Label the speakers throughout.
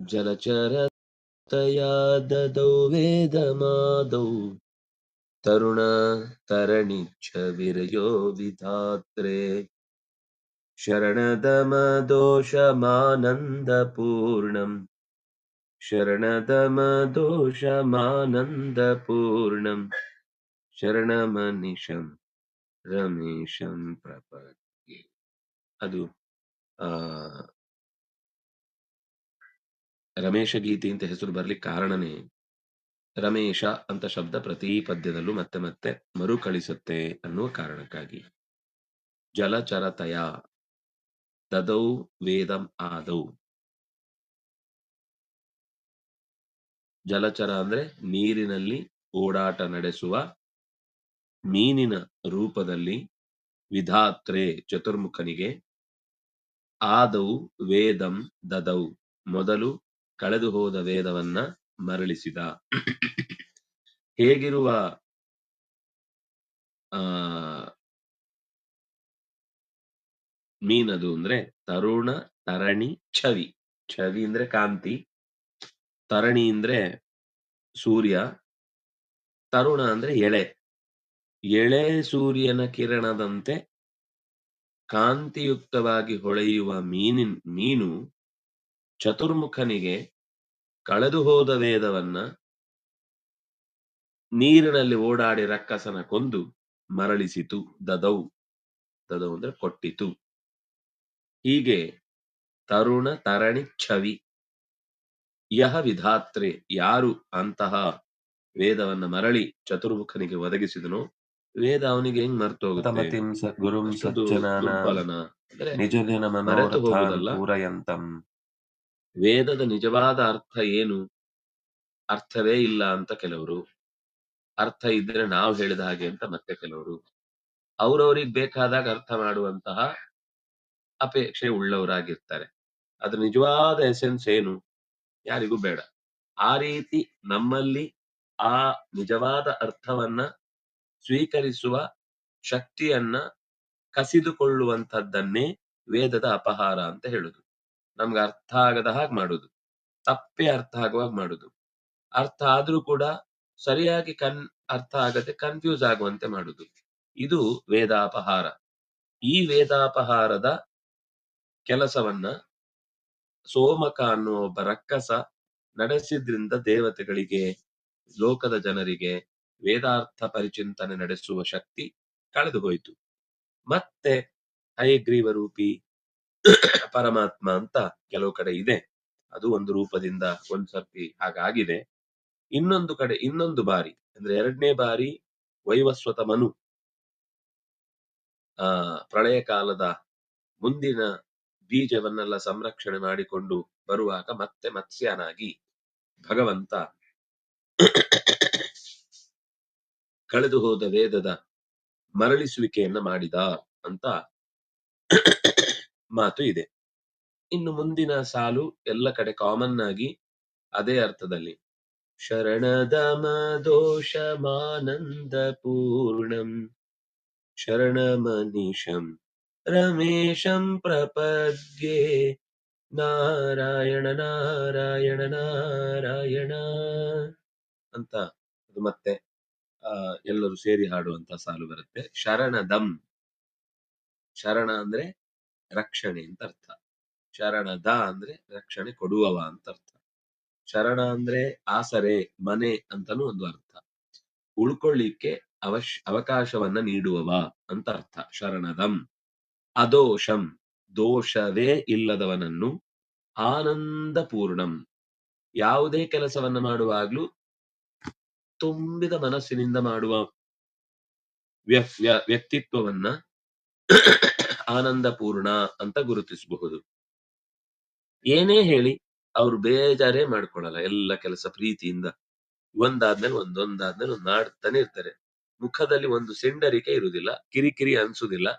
Speaker 1: जलचरतया ददौ वेदमादौ तरुण तरणिच्छ विरयो विधात्रे शरणदमदोषमानन्दपूर्णम् शरणदमदोषमानन्दपूर्णम् ಶರಣಮನಿಶಂ ರಮೇಶಂ ಪ್ರಪದ್ಯೆ ಅದು ಆ ರಮೇಶ ಗೀತೆ ಅಂತ ಹೆಸರು ಬರ್ಲಿಕ್ಕೆ ಕಾರಣನೇ ರಮೇಶ ಅಂತ ಶಬ್ದ ಪ್ರತಿ ಪದ್ಯದಲ್ಲೂ ಮತ್ತೆ ಮತ್ತೆ ಮರುಕಳಿಸುತ್ತೆ ಅನ್ನುವ ಕಾರಣಕ್ಕಾಗಿ. ಜಲಚರತಯ ದದೌ ವೇದಂ ಆದೌ. ಜಲಚರ ಅಂದ್ರೆ ನೀರಿನಲ್ಲಿ ಓಡಾಟ ನಡೆಸುವ ಮೀನಿನ ರೂಪದಲ್ಲಿ ವಿಧಾತ್ರೆ ಚತುರ್ಮುಖನಿಗೆ ಆದೌ ವೇದಂ ದದೌ ಮೊದಲು ಕಳೆದು ಹೋದ ವೇದವನ್ನ ಮರಳಿಸಿದ. ಹೇಗಿರುವ, ಆ, ಮೀನದು ಅಂದ್ರೆ ತರುಣ, ತರಣಿ, ಛವಿ. ಛವಿ ಅಂದ್ರೆ ಕಾಂತಿ. ತರಣಿ ಅಂದ್ರೆ ಸೂರ್ಯ. ತರುಣ ಅಂದ್ರೆ ಎಳೆ. ಎಳೆ ಸೂರ್ಯನ ಕಿರಣದಂತೆ ಕಾಂತಿಯುಕ್ತವಾಗಿ ಹೊಳೆಯುವ ಮೀನಿನ್, ಮೀನು ಚತುರ್ಮುಖನಿಗೆ ಕಳೆದು ಹೋದ ವೇದವನ್ನ ನೀರಿನಲ್ಲಿ ಓಡಾಡಿ ರಕ್ಕಸನ ಕೊಂದು ಮರಳಿಸಿತು. ದದೌ. ದದೌ ಅಂದ್ರೆ ಕೊಟ್ಟಿತು. ಹೀಗೆ ತರುಣ ತರಣಿ ಛವಿ. ಯಹ ವಿಧಾತ್ರೆ ಯಾರು ಅಂತಹ ವೇದವನ್ನ ಮರಳಿ ಚತುರ್ಮುಖನಿಗೆ ಒದಗಿಸಿದನು ವೇದ ಅವನಿಗೆ ಹೆಂಗ್ ಮರ್ತೋಗುತ್ತೆ?
Speaker 2: ಗುರುಂ ಸಜ್ಜನಾನ ನಿಜ ದಿನ
Speaker 1: ಮರೆತು ಹೋಗುದಲ್ಲ
Speaker 2: ಪೂರಯಂತಂ.
Speaker 1: ವೇದದ ನಿಜವಾದ ಅರ್ಥ ಏನು? ಅರ್ಥವೇ ಇಲ್ಲ ಅಂತ ಕೆಲವರು. ಅರ್ಥ ಇದ್ರೆ ನಾವು ಹೇಳಿದ ಹಾಗೆ ಅಂತ ಮತ್ತೆ ಕೆಲವರು. ಅವ್ರವ್ರಿಗೆ ಬೇಕಾದಾಗ ಅರ್ಥ ಮಾಡುವಂತಹ ಅಪೇಕ್ಷೆ ಉಳ್ಳವರಾಗಿರ್ತಾರೆ. ಅದ್ರ ನಿಜವಾದ ಎಸೆನ್ಸ್ ಏನು? ಯಾರಿಗೂ ಬೇಡ. ಆ ರೀತಿ ನಮ್ಮಲ್ಲಿ ಆ ನಿಜವಾದ ಅರ್ಥವನ್ನ ಸ್ವೀಕರಿಸುವ ಶಕ್ತಿಯನ್ನ ಕಸಿದುಕೊಳ್ಳುವಂಥದ್ದನ್ನೇ ವೇದದ ಅಪಹಾರ ಅಂತ ಹೇಳುದು. ನಮ್ಗೆ ಅರ್ಥ ಆಗದ ಹಾಗೆ ಮಾಡುದು. ತಪ್ಪೇ ಅರ್ಥ ಆಗುವಾಗ ಮಾಡುದು. ಅರ್ಥ ಆದ್ರೂ ಕೂಡ ಸರಿಯಾಗಿ ಕನ್, ಅರ್ಥ ಆಗದೆ ಕನ್ಫ್ಯೂಸ್ ಆಗುವಂತೆ ಮಾಡುದು. ಇದು ವೇದಾಪಹಾರ. ಈ ವೇದಾಪಹಾರದ ಕೆಲಸವನ್ನ ಸೋಮಕ ಅನ್ನುವ ಒಬ್ಬ ರಕ್ಕಸ ನಡೆಸಿದ್ರಿಂದ ದೇವತೆಗಳಿಗೆ, ಲೋಕದ ಜನರಿಗೆ ವೇದಾರ್ಥ ಪರಿಚಿಂತನೆ ನಡೆಸುವ ಶಕ್ತಿ ಕಳೆದು ಹೋಯಿತು ಮತ್ತೆ ಹಯಗ್ರೀವ ರೂಪಿ ಪರಮಾತ್ಮ ಅಂತ ಕೆಲವು ಕಡೆ ಇದೆ. ಅದು ಒಂದು ರೂಪದಿಂದ ಒಂದ್ ಸರ್ತಿ ಹಾಗಾಗಿದೆ. ಇನ್ನೊಂದು ಕಡೆ, ಇನ್ನೊಂದು ಬಾರಿ, ಅಂದ್ರೆ ಎರಡನೇ ಬಾರಿ ವೈವಸ್ವತ ಮನು. ಆ, ಪ್ರಳಯ ಕಾಲದ ಮುಂದಿನ ಬೀಜವನ್ನೆಲ್ಲ ಸಂರಕ್ಷಣೆ ಮಾಡಿಕೊಂಡು ಬರುವಾಗ ಮತ್ತೆ ಮತ್ಸ್ಯನಾಗಿ ಭಗವಂತ ಕಳೆದು ಹೋದ ವೇದದ ಮರಳಿಸುವಿಕೆಯನ್ನ ಮಾಡಿದ ಅಂತ ಮಾತು ಇದೆ. ಇನ್ನು ಮುಂದಿನ ಸಾಲು ಎಲ್ಲ ಕಡೆ ಕಾಮನ್ ಆಗಿ ಅದೇ ಅರ್ಥದಲ್ಲಿ. ಶರಣದಮದೋಷಮಾನಂದ ಪೂರ್ಣಂ. ಶರಣಮನಿಶಂ ರಮೇಶಂ ಪ್ರಪದ್ಯೆ. ನಾರಾಯಣ ನಾರಾಯಣ ನಾರಾಯಣ ಅಂತ ಅದು ಮತ್ತೆ ಎಲ್ಲರೂ ಸೇರಿ ಹಾಡುವಂತ ಸಾಲು ಬರುತ್ತೆ. ಶರಣದಂ. ಶರಣ ಅಂದ್ರೆ ರಕ್ಷಣೆ ಅಂತ ಅರ್ಥ. ಶರಣದ ಅಂದ್ರೆ ರಕ್ಷಣೆ ಕೊಡುವವ ಅಂತ ಅರ್ಥ. ಶರಣ ಅಂದ್ರೆ ಆಸರೆ, ಮನೆ ಅಂತಾನು ಒಂದು ಅರ್ಥ. ಉಳ್ಕೊಳ್ಳಿಕ್ಕೆ ಅವಶ್, ಅವಕಾಶವನ್ನ ನೀಡುವವ ಅಂತ ಅರ್ಥ. ಶರಣದಂ, ಅದೋಷಂ, ದೋಷವೇ ಇಲ್ಲದವನನ್ನು ಆನಂದ ಪೂರ್ಣಂ ಯಾವುದೇ ಕೆಲಸವನ್ನ ಮಾಡುವಾಗ್ಲೂ ತುಂಬಿದ ಮನಸ್ಸಿನಿಂದ ಮಾಡುವ ವ್ಯ- ವ್ಯ- ವ್ಯಕ್ತಿತ್ವವನ್ನ ಆನಂದ ಪೂರ್ಣ ಅಂತ ಗುರುತಿಸಬಹುದು. ಏನೇ ಹೇಳಿ ಅವ್ರು ಬೇಜಾರೇ ಮಾಡ್ಕೊಳಲ್ಲ, ಎಲ್ಲ ಕೆಲಸ ಪ್ರೀತಿಯಿಂದ. ಒಂದಾದ್ಮೇಲೆ ಒಂದೊಂದಾದ್ಮೇಲೆ ಒಂದ್ ಮಾಡ್ತಾನೆ ಇರ್ತಾರೆ. ಮುಖದಲ್ಲಿ ಒಂದು ಸೆಂಡರಿಕೆ ಇರುವುದಿಲ್ಲ ಕಿರಿಕಿರಿ ಅನ್ಸುದಿಲ್ಲ.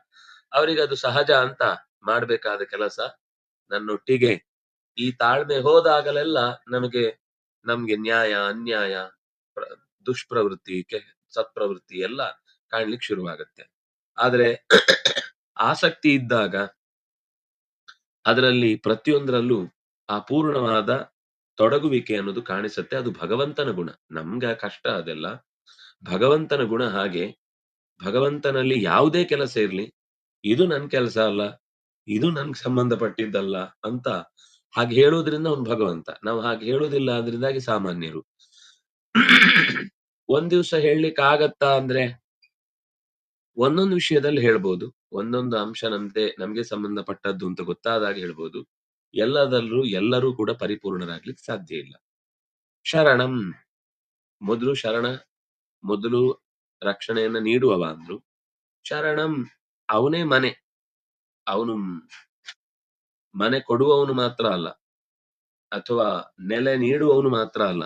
Speaker 1: ಅವರಿಗೆ ಅದು ಸಹಜ ಅಂತ ಮಾಡ್ಬೇಕಾದ ಕೆಲಸ ನನ್ನೊಟ್ಟಿಗೆ. ಈ ತಾಳ್ಮೆ ಹೋದಾಗಲೆಲ್ಲ ನಮಗೆ ನಮ್ಗೆ ನ್ಯಾಯ, ಅನ್ಯಾಯ, ಪ್ರ- ದುಷ್ಪ್ರವೃತ್ತಿ, ಕೆ- ಸತ್ಪ್ರವೃತ್ತಿ ಎಲ್ಲ ಕಾಣ್ಲಿಕ್ಕೆ ಶುರುವಾಗತ್ತೆ. ಆದ್ರೆ ಆಸಕ್ತಿ ಇದ್ದಾಗ ಅದರಲ್ಲಿ ಪ್ರತಿಯೊಂದರಲ್ಲೂ ಆ ಪೂರ್ಣವಾದ ತೊಡಗುವಿಕೆ ಅನ್ನೋದು ಕಾಣಿಸುತ್ತೆ. ಅದು ಭಗವಂತನ ಗುಣ. ನಮ್ಗೆ ಕಷ್ಟ ಅದೆಲ್ಲ. ಭಗವಂತನ ಗುಣ ಹಾಗೆ ಭಗವಂತನಲ್ಲಿ ಯಾವುದೇ ಕೆಲಸ ಇರ್ಲಿ, ಇದು ನನ್ ಕೆಲಸ ಅಲ್ಲ, ಇದು ನನ್ಗೆ ಸಂಬಂಧಪಟ್ಟಿದ್ದಲ್ಲ ಅಂತ ಹಾಗೆ ಹೇಳೋದ್ರಿಂದ ಅವ್ನು ಭಗವಂತ. ನಾವು ಹಾಗೆ ಹೇಳೋದಿಲ್ಲ ಅದರಿಂದಾಗಿ ಸಾಮಾನ್ಯರು. ಒಂದ್ ದಿವ್ಸ ಹೇಳಲಿಕ್ಕೆ ಆಗತ್ತಾ ಅಂದ್ರೆ ಒಂದೊಂದು ವಿಷಯದಲ್ಲಿ ಹೇಳ್ಬೋದು. ಒಂದೊಂದು ಅಂಶ ನಮ್ದೆ ನಮ್ಗೆ ಸಂಬಂಧಪಟ್ಟದ್ದು ಅಂತ ಗೊತ್ತಾದಾಗ ಹೇಳ್ಬೋದು. ಎಲ್ಲದಲ್ಲೂ ಎಲ್ಲರೂ ಕೂಡ ಪರಿಪೂರ್ಣರಾಗ್ಲಿಕ್ಕೆ ಸಾಧ್ಯ ಇಲ್ಲ. ಶರಣಂ, ಮೊದಲು ಶರಣ, ಮೊದಲು ರಕ್ಷಣೆಯನ್ನ ನೀಡುವವ ಅಂದ್ರು. ಶರಣಂ, ಅವನೇ ಮನೆ. ಅವನು ಮನೆ ಕೊಡುವವನು ಮಾತ್ರ ಅಲ್ಲ. ಅಥವಾ ನೆಲೆ ನೀಡುವವನು ಮಾತ್ರ ಅಲ್ಲ.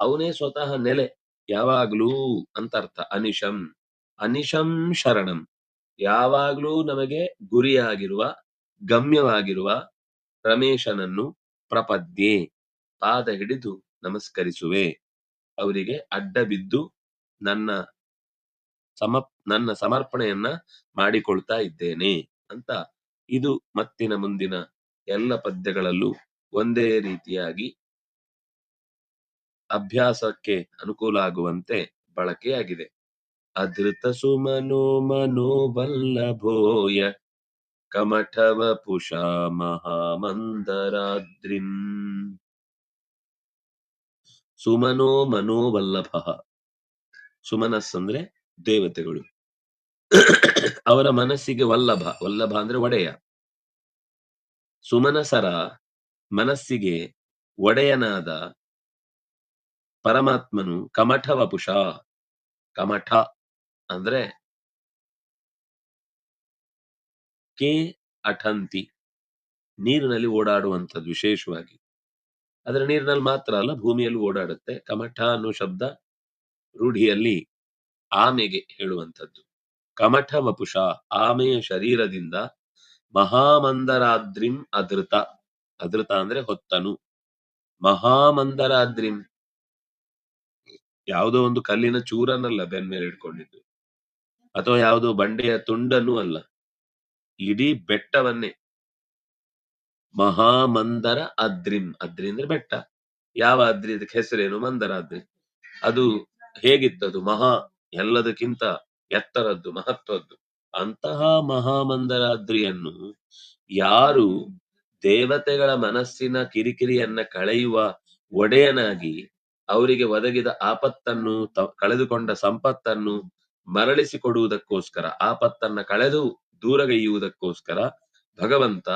Speaker 1: ಅವನೇ ಸ್ವತಃ ನೆಲೆ ಯಾವಾಗ್ಲೂ ಅಂತ ಅರ್ಥ. ಅನಿಶಂ ಅನಿಶಂ ಶರಣಂ. ಯಾವಾಗ್ಲೂ ನಮಗೆ ಗುರಿಯಾಗಿರುವ, ಗಮ್ಯವಾಗಿರುವ ರಮೇಶನನ್ನು ಪ್ರಪದ್ಯೆ, ಪಾದ ಹಿಡಿದು ನಮಸ್ಕರಿಸುವೆ. ಅವರಿಗೆ ಅಡ್ಡ ಬಿದ್ದು ನನ್ನ ಸಮ, ನನ್ನ ಸಮರ್ಪಣೆಯನ್ನ ಮಾಡಿಕೊಳ್ತಾ ಇದ್ದೇನೆ ಅಂತ ಇದು ಮತ್ತಿನ ಮುಂದಿನ ಎಲ್ಲ ಪದ್ಯಗಳಲ್ಲೂ ಒಂದೇ ರೀತಿಯಾಗಿ ಅಭ್ಯಾಸಕ್ಕೆ ಅನುಕೂಲ ಆಗುವಂತೆ ಬಳಕೆಯಾಗಿದೆ. ಅಧೃತ ಸುಮನೋ ಮನೋಬಲ್ಲಭೋಯ ಕಮಠವ ಪುಷಾ ಮಹಾಮಂದರಾದ್ರಿಂ ಸುಮನೋ ಮನೋವಲ್ಲಭ ಸುಮನಸ್ ಅಂದ್ರೆ ದೇವತೆಗಳು. ಅವರ ಮನಸ್ಸಿಗೆ ವಲ್ಲಭ. ವಲ್ಲಭ ಅಂದ್ರೆ ಒಡೆಯ. ಸುಮನಸರ ಮನಸ್ಸಿಗೆ ಒಡೆಯನಾದ ಪರಮಾತ್ಮನು ಕಮಠವ ಪುಷಾ. ಕಮಠ. ಅಂದ್ರೆ ಕೆ ಅಠಂತಿ, ನೀರಿನಲ್ಲಿ ಓಡಾಡುವಂಥದ್ದು ವಿಶೇಷವಾಗಿ. ಅದರ ನೀರಿನಲ್ಲಿ ಮಾತ್ರ ಅಲ್ಲ, ಭೂಮಿಯಲ್ಲಿ ಓಡಾಡುತ್ತೆ. ಕಮಠ ಅನ್ನೋ ಶಬ್ದ ರೂಢಿಯಲ್ಲಿ ಆಮೆಗೆ ಹೇಳುವಂಥದ್ದು. ಕಮಠ ವಪುಷ ಆಮೆಯ ಶರೀರದಿಂದ ಮಹಾಮಂದರಾದ್ರಿಂ ಅದೃತ. ಅದೃತ ಅಂದ್ರೆ ಹೊತ್ತನು. ಮಹಾಮಂದರಾದ್ರಿಂ. ಯಾವುದೋ ಒಂದು ಕಲ್ಲಿನ ಚೂರನ್ನಲ್ಲ ಬೆನ್ ಮೇಲೆ ಇಟ್ಕೊಂಡಿದ್ದು ಅಥವಾ ಯಾವುದೋ ಬಂಡೆಯ ತುಂಡನ್ನು ಅಲ್ಲ. ಇಡೀ ಬೆಟ್ಟವನ್ನೇ. ಮಹಾಮಂದರ ಅದ್ರಿಂ ಅದ್ರಿ ಅಂದ್ರೆ ಬೆಟ್ಟ. ಯಾವ ಅದ್ರಿ? ಅದಕ್ಕೆ ಹೆಸರೇನು? ಮಂದರಾದ್ರಿ ಅದು ಹೇಗಿತ್ತದು? ಮಹಾ ಎಲ್ಲದಕ್ಕಿಂತ ಎತ್ತರದ್ದು, ಮಹತ್ವದ್ದು. ಅಂತಹ ಮಹಾಮಂದರ ಅದ್ರಿಯನ್ನು ಯಾರು ದೇವತೆಗಳ ಮನಸ್ಸಿನ ಕಿರಿಕಿರಿಯನ್ನ ಕಳೆಯುವ ಒಡೆಯನಾಗಿ, ಅವರಿಗೆ ಒದಗಿದ ಆಪತ್ತನ್ನು ಕಳೆದುಕೊಂಡ ಸಂಪತ್ತನ್ನು ಮರಳಿಸಿಕೊಡುವುದಕ್ಕೋಸ್ಕರ, ಆಪತ್ತನ್ನ ಕಳೆದು ದೂರಗೈಯುವುದಕ್ಕೋಸ್ಕರ ಭಗವಂತ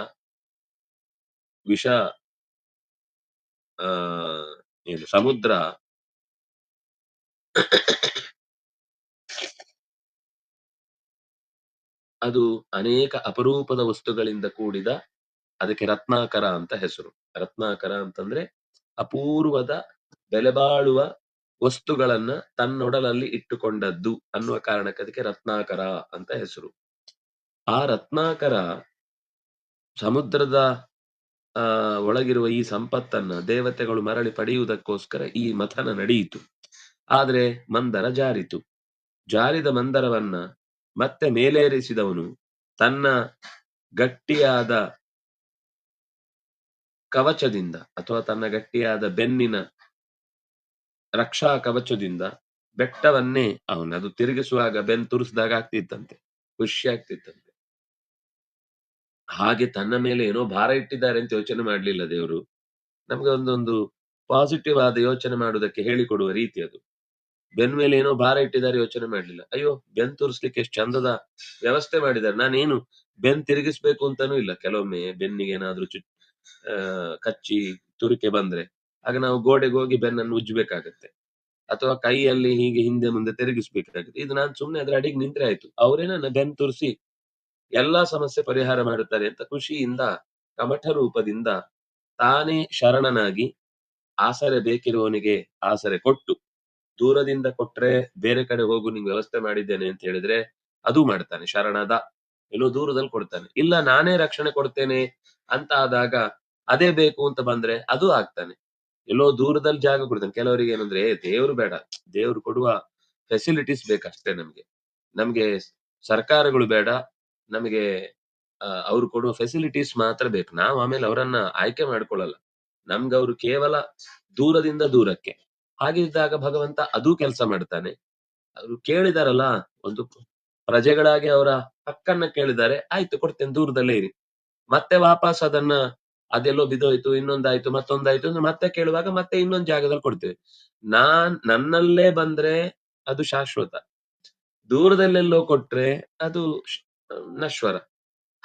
Speaker 1: ವಿಷ, ಆ ಸಮುದ್ರ ಅದು ಅನೇಕ ಅಪರೂಪದ ವಸ್ತುಗಳಿಂದ ಕೂಡಿದ ಅದಕ್ಕೆ ರತ್ನಾಕರ ಅಂತ ಹೆಸರು. ರತ್ನಾಕರ ಅಂತಂದ್ರೆ ಅಪೂರ್ವದ ಬೆಲೆಬಾಳುವ ವಸ್ತುಗಳನ್ನ ತನ್ನೊಡಲಲ್ಲಿ ಇಟ್ಟುಕೊಂಡದ್ದು ಅನ್ನುವ ಕಾರಣಕ್ಕೆ ರತ್ನಾಕರ ಅಂತ ಹೆಸರು. ಆ ರತ್ನಾಕರ ಸಮುದ್ರದ, ಆ, ಒಳಗಿರುವ ಈ ಸಂಪತ್ತನ್ನ ದೇವತೆಗಳು ಮರಳಿ ಪಡೆಯುವುದಕ್ಕೋಸ್ಕರ ಈ ಮಥನ ನಡೆಯಿತು. ಆದ್ರೆ ಮಂದರ ಜಾರಿತು. ಜಾರಿದ ಮಂದರವನ್ನ ಮತ್ತೆ ಮೇಲೇರಿಸಿದವನು ತನ್ನ ಗಟ್ಟಿಯಾದ ಕವಚದಿಂದ ಅಥವಾ ತನ್ನ ಗಟ್ಟಿಯಾದ ಬೆನ್ನಿನ ರಕ್ಷಾ ಕವಚದಿಂದ ಬೆಟ್ಟವನ್ನೇ ಅದು ತಿರುಗಿಸುವಾಗ ಬೆನ್ ತುರಿಸಿದಾಗ ಆಗ್ತಿತ್ತಂತೆ, ಖುಷಿ ಆಗ್ತಿತ್ತಂತೆ. ಹಾಗೆ ತನ್ನ ಮೇಲೆ ಏನೋ ಭಾರ ಇಟ್ಟಿದ್ದಾರೆ ಅಂತ ಯೋಚನೆ ಮಾಡ್ಲಿಲ್ಲ ದೇವರು. ನಮ್ಗೆ ಒಂದೊಂದು ಪಾಸಿಟಿವ್ ಆದ ಯೋಚನೆ ಮಾಡುವುದಕ್ಕೆ ಹೇಳಿಕೊಡುವ ರೀತಿ ಅದು. ಬೆನ್ ಮೇಲೆ ಏನೋ ಭಾರ ಇಟ್ಟಿದ್ದಾರೆ ಯೋಚನೆ ಮಾಡ್ಲಿಲ್ಲ. ಅಯ್ಯೋ ಬೆನ್ ತುರಿಸ್ಲಿಕ್ಕೆ ಎಷ್ಟು ಚಂದದ ವ್ಯವಸ್ಥೆ ಮಾಡಿದ್ದಾರೆ. ನಾನೇನು ಬೆನ್ ತಿರುಗಿಸ್ಬೇಕು ಅಂತಾನೂ ಇಲ್ಲ. ಕೆಲವೊಮ್ಮೆ ಬೆನ್ನಿಗೆ ಏನಾದ್ರೂ ಚು ಕಚ್ಚಿ ತುರಿಕೆ ಬಂದ್ರೆ. ಆಗ ನಾವು ಗೋಡೆಗೆ ಹೋಗಿ ಬೆನ್ನನ್ನು ಉಜ್ಜಬೇಕಾಗತ್ತೆ. ಅಥವಾ ಕೈಯಲ್ಲಿ ಹೀಗೆ ಹಿಂದೆ ಮುಂದೆ ತಿರುಗಿಸ್ಬೇಕಾಗುತ್ತೆ. ಇದು ನಾನು ಸುಮ್ಮನೆ ಅದ್ರ ಅಡಿಗೆ ನಿಂತ್ರೆ ಆಯ್ತು. ಅವರೇನ ಬೆನ್ ತುರಿಸಿ ಎಲ್ಲಾ ಸಮಸ್ಯೆ ಪರಿಹಾರ ಮಾಡುತ್ತಾರೆ ಅಂತ ಖುಷಿಯಿಂದ, ಕಮಠ ರೂಪದಿಂದ ತಾನೇ ಶರಣನಾಗಿ ಆಸರೆ ಬೇಕಿರುವವನಿಗೆ ಆಸರೆ ಕೊಟ್ಟು, ದೂರದಿಂದ ಕೊಟ್ರೆ ಬೇರೆ ಕಡೆ ಹೋಗು ನಿಂಗೆ ವ್ಯವಸ್ಥೆ ಮಾಡಿದ್ದೇನೆ ಅಂತ ಹೇಳಿದ್ರೆ ಅದು ಮಾಡ್ತಾನೆ, ಶರಣದ. ಎಲ್ಲೋ ದೂರದಲ್ಲಿ ಕೊಡ್ತಾನೆ. ಇಲ್ಲ ನಾನೇ ರಕ್ಷಣೆ ಕೊಡ್ತೇನೆ ಅಂತ ಆದಾಗ ಅದೇ ಬೇಕು ಅಂತ ಬಂದ್ರೆ ಅದು ಆಗ್ತಾನೆ. ಎಲ್ಲೋ ದೂರದಲ್ಲಿ ಜಾಗ ಕೊಡ್ತಾನೆ. ಕೆಲವರಿಗೆ ಏನಂದ್ರೆ ದೇವ್ರು ಬೇಡ. ದೇವ್ರು ಕೊಡುವ ಫೆಸಿಲಿಟೀಸ್ ಬೇಕಷ್ಟೇ ನಮ್ಗೆ. ನಮ್ಗೆ ಸರ್ಕಾರಗಳು ಬೇಡ. ನಮಗೆ ಅವ್ರು ಕೊಡುವ ಫೆಸಿಲಿಟೀಸ್ ಮಾತ್ರ ಬೇಕು. ನಾವು ಆಮೇಲೆ ಅವರನ್ನ ಆಯ್ಕೆ ಮಾಡ್ಕೊಳ್ಳಲ್ಲ. ಅವರು ಕೇವಲ ದೂರದಿಂದ ದೂರಕ್ಕೆ. ಹಾಗಿದ್ದಾಗ ಭಗವಂತ ಅದು ಕೆಲಸ ಮಾಡ್ತಾನೆ. ಅವರು ಕೇಳಿದಾರಲ್ಲ, ಒಂದು ಪ್ರಜೆಗಳಾಗಿ ಅವರ ಹಕ್ಕನ್ನ ಕೇಳಿದ್ದಾರೆ. ಆಯ್ತು, ಕೊಡ್ತೇನೆ. ದೂರದಲ್ಲೇ ಇರಿ. ಮತ್ತೆ ವಾಪಸ್ ಅದನ್ನ ಅದೆಲ್ಲೋ ಬಿದ್ದೋಯ್ತು, ಇನ್ನೊಂದಾಯ್ತು, ಮತ್ತೊಂದಾಯ್ತು ಅಂದ್ರೆ ಮತ್ತೆ ಕೇಳುವಾಗ ಮತ್ತೆ ಇನ್ನೊಂದು ಜಾಗದಲ್ಲಿ ಕೊಡ್ತೇವೆ. ನಾನ್, ನನ್ನಲ್ಲೇ ಬಂದ್ರೆ ಅದು ಶಾಶ್ವತ. ದೂರದಲ್ಲೆಲ್ಲೋ ಕೊಟ್ರೆ ಅದು ನಶ್ವರ.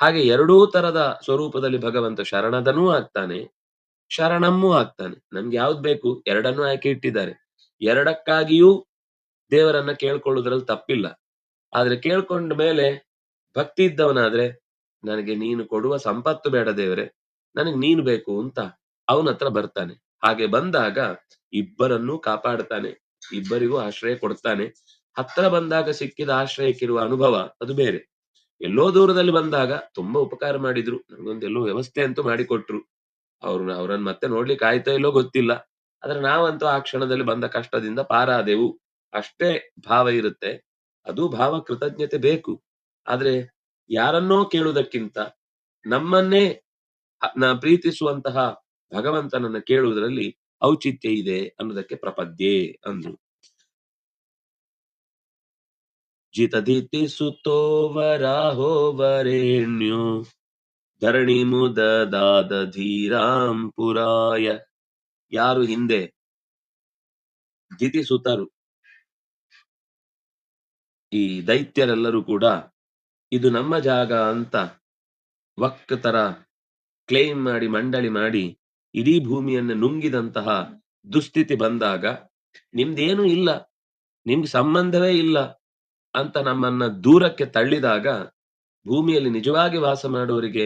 Speaker 1: ಹಾಗೆ ಎರಡೂ ತರದ ಸ್ವರೂಪದಲ್ಲಿ ಭಗವಂತ ಶರಣದನೂ ಆಗ್ತಾನೆ, ಶರಣಮ್ಮೂ ಆಗ್ತಾನೆ. ನಮ್ಗೆ ಯಾವ್ದು ಬೇಕು? ಎರಡನ್ನೂ ಆಯ್ಕೆ ಇಟ್ಟಿದ್ದಾರೆ. ಎರಡಕ್ಕಾಗಿಯೂ ದೇವರನ್ನ ಕೇಳ್ಕೊಳ್ಳೋದ್ರಲ್ಲಿ ತಪ್ಪಿಲ್ಲ. ಆದ್ರೆ ಕೇಳ್ಕೊಂಡ ಮೇಲೆ ಭಕ್ತಿ ಇದ್ದವನಾದ್ರೆ, ನನಗೆ ನೀನು ಕೊಡುವ ಸಂಪತ್ತು ಬೇಡ ದೇವರೇ. ನನಗೆ ನೀನು ಬೇಕು ಅಂತ ಅವನ ಹತ್ರ ಬರ್ತಾನೆ. ಹಾಗೆ ಬಂದಾಗ ಇಬ್ಬರನ್ನೂ ಕಾಪಾಡ್ತಾನೆ. ಇಬ್ಬರಿಗೂ ಆಶ್ರಯ ಕೊಡ್ತಾನೆ. ಹತ್ರ ಬಂದಾಗ ಸಿಕ್ಕಿದ ಆಶ್ರಯಕ್ಕಿರುವ ಅನುಭವ ಅದು ಬೇರೆ. ಎಲ್ಲೋ ದೂರದಲ್ಲಿ ಬಂದಾಗ ತುಂಬಾ ಉಪಕಾರ ಮಾಡಿದ್ರು. ನಮ್ಗೊಂದು ಎಲ್ಲೋ ವ್ಯವಸ್ಥೆ ಅಂತೂ ಮಾಡಿಕೊಟ್ರು. ಅವ್ರು ಅವ್ರನ್ನ ಮತ್ತೆ ನೋಡ್ಲಿಕ್ಕೆ ಆಯ್ತಾ ಇಲ್ಲೋ ಗೊತ್ತಿಲ್ಲ. ಆದ್ರೆ ನಾವಂತೂ ಆ ಕ್ಷಣದಲ್ಲಿ ಬಂದ ಕಷ್ಟದಿಂದ ಪಾರಾದೆವು. ಅಷ್ಟೇ ಭಾವ ಇರುತ್ತೆ. ಅದು ಭಾವ ಕೃತಜ್ಞತೆ ಬೇಕು. ಆದ್ರೆ ಯಾರನ್ನೋ ಕೇಳುವುದಕ್ಕಿಂತ ನಮ್ಮನ್ನೇ ಪ್ರೀತಿಸುವಂತಹ ಭಗವಂತನನ್ನ ಕೇಳುವುದರಲ್ಲಿ ಔಚಿತ್ಯ ಇದೆ ಅನ್ನೋದಕ್ಕೆ ಪ್ರಪದ್ಯೆ ಅಂದ್ರು. ಜಿತದಿತಿ ವರೇಣ್ಯೋ ಧರಣಿ ಮುದದಾದ ಧೀರಾಂ ಪುರಾಯ. ಯಾರು ಹಿಂದೆ? ಸುತರು. ಈ ದೈತ್ಯರೆಲ್ಲರೂ ಕೂಡ ಇದು ನಮ್ಮ ಜಾಗ ಅಂತ ವಕ್ ತರ ಕ್ಲೇಮ್ ಮಾಡಿ, ಮಂಡಳಿ ಮಾಡಿ ಇಡೀ ಭೂಮಿಯನ್ನು ನುಂಗಿದಂತಹ ದುಸ್ಥಿತಿ ಬಂದಾಗ ನಿಮ್ದೇನು ಇಲ್ಲ, ನಿಮ್ಗೆ ಸಂಬಂಧವೇ ಇಲ್ಲ ಅಂತ ನಮ್ಮನ್ನ ದೂರಕ್ಕೆ ತಳ್ಳಿದಾಗ ಭೂಮಿಯಲ್ಲಿ ನಿಜವಾಗಿ ವಾಸ ಮಾಡುವವರಿಗೆ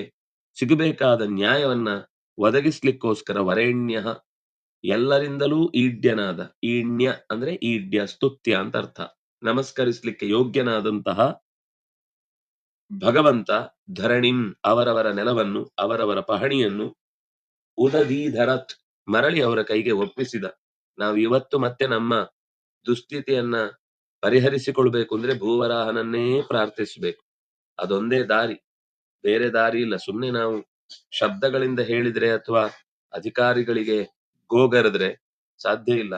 Speaker 1: ಸಿಗಬೇಕಾದ ನ್ಯಾಯವನ್ನ ಒದಗಿಸ್ಲಿಕ್ಕೋಸ್ಕರ ವರೇಣ್ಯ ಎಲ್ಲರಿಂದಲೂ ಈಡ್ಯನಾದ, ಈಣ್ಯ ಅಂದ್ರೆ ಈಡ್ಯ, ಸ್ತುತ್ಯ ಅಂತ ಅರ್ಥ. ನಮಸ್ಕರಿಸ್ಲಿಕ್ಕೆ ಯೋಗ್ಯನಾದಂತಹ ಭಗವಂತ ಧರಣಿಂ ಅವರವರ ನೆಲವನ್ನು, ಅವರವರ ಪಹಣಿಯನ್ನು ಉದದೀಧರತ್ ಮರಳಿ ಅವರ ಕೈಗೆ ಒಪ್ಪಿಸಿದ. ನಾವು ಇವತ್ತು ಮತ್ತೆ ನಮ್ಮ ದುಸ್ಥಿತಿಯನ್ನ ಪರಿಹರಿಸಿಕೊಳ್ಬೇಕು ಅಂದ್ರೆ ಭೂವರಾಹನನ್ನೇ ಪ್ರಾರ್ಥಿಸಬೇಕು. ಅದೊಂದೇ ದಾರಿ. ಬೇರೆ ದಾರಿ ಇಲ್ಲ. ಸುಮ್ಮನೆ ನಾವು ಶಬ್ದಗಳಿಂದ ಹೇಳಿದ್ರೆ ಅಥವಾ ಅಧಿಕಾರಿಗಳಿಗೆ ಗೋಗರೆದ್ರೆ ಸಾಧ್ಯ ಇಲ್ಲ.